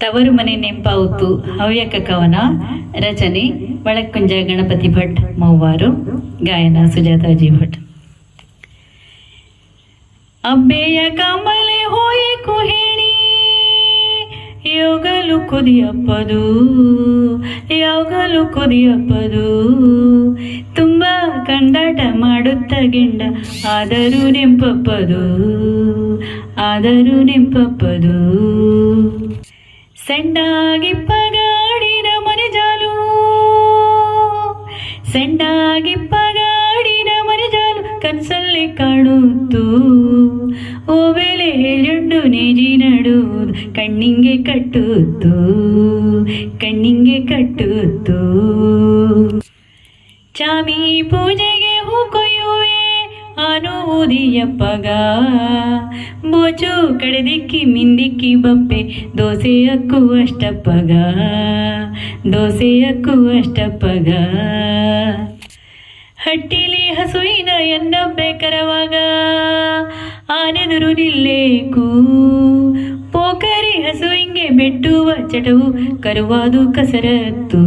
ತವರು ಮನೆ ನೆಂಪಾವುತು, ಹವ್ಯಕ ಕವನ, ರಚನೆ ಬಳಕುಂಜ ಗಣಪತಿ ಭಟ್ ಮೌವಾರು ಗಾಯನ ಸುಜಾತಾಜಿ ಭಟ್. ಅಬ್ಬೆಯ ಕಮಲೆ ಹೋಯಿ ಕುಹಿಣಿ ಯೋಗಲು ಕುದಿಯಪ್ಪದು ಯೋಗಲು ಕುದಿಯಪ್ಪದು. ತುಂಬ ಕಂಡಾಟ ಮಾಡುತ್ತ ಗೆಂಡ, ಆದರೂ ನೆಂಪಪ್ಪದು ಆದರೂ ನೆಂಪಪ್ಪದು. ಸೆಂಡಾಗಿಪ್ಪಗಾಡಿನ ಮನೆಜಾಲು ಮನೆ ಮನೆಜಾಲು ಕನಸಲ್ಲಿ ಕಾಣುತ್ತು ಓ ಬೆಲೆ ಹೇಳುಂಡು ನೇಜಿ ನಡುವುದು, ಕಣ್ಣಿಂಗೆ ಕಟ್ಟುತ್ತು ಕಣ್ಣಿಂಗೆ ಕಟ್ಟುತ್ತು ಚಾಮಿ ಪೂಜೆಗೆ ಹೂ ಕೊಯ್ಯುವೆ ಅನುವುದಿಯಪ್ಪಗ ಬೋಚು ಕಡೆದಿಕ್ಕಿ ಮಿಂದಿಕ್ಕಿ ಬಪ್ಪೆ ದೋಸೆಯಕ್ಕೂ ಅಷ್ಟಪ್ಪಗ ದೋಸೆಯಕ್ಕೂ ಅಷ್ಟಪ್ಪಗ ಹಟ್ಟಿಲಿ ಹಸುವಿನ ಎನ್ನಬ್ಬೆ ಕರವಾಗ. ಆನೆದುರು ನಿಲ್ಲೇಕು. ಪೋಕರಿ ಹಸುವಿಂಗೆ ಬೆಟ್ಟುವ ಚಟವು ಕರುವಾದು ಕಸರತ್ತು.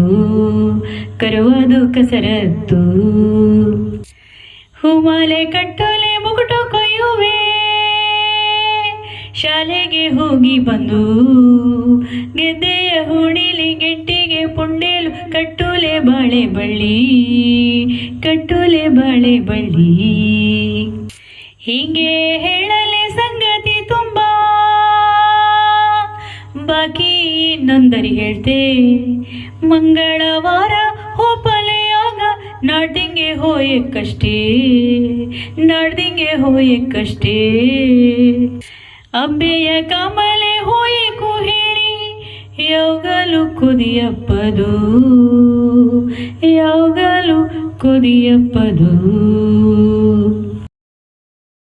ಕರುವಾದು ಕಸರತ್ತು. ಹೂಮಾಲೆ ಕಟ್ಟೋಲೆ ಮುಗುಟು ಹೋಗಿ ಬಂದು ಗೆದ್ದೆಯ ಹುಣಿಲಿ ಗೆಟ್ಟಿಗೆ ಪುಂಡೇಲು, ಕಟ್ಟುಲೆ ಬಾಳೆ ಬಳ್ಳಿ, ಕಟ್ಟುಲೆ ಬಾಳೆ ಬಳ್ಳಿ. ಹೀಗೆ ಹೇಳಲೆ ಸಂಗತಿ ತುಂಬಾ. ಬಾಕಿ ಇನ್ನೊಂದರಿ ಹೇಳ್ತೆ, ಮಂಗಳವಾರ ಹೋಪಲೆಯಾಗ ನಾಡ್ದಿಂಗೆ ಹೋಯಕ್ಕಷ್ಟೇ ನಾಡ್ದಿಂಗೆ ಹೋಯಕ್ಕಷ್ಟೇ. ಅಬ್ಬೆಯ ಕಮಲೆ ಹೋಯಿಕು ಹೇಳಿ ಯಾವಾಗಲೂ ಕುದಿಯಪ್ಪದು? ಯಾವಾಗಲೂ ಕುದಿಯಪ್ಪದು?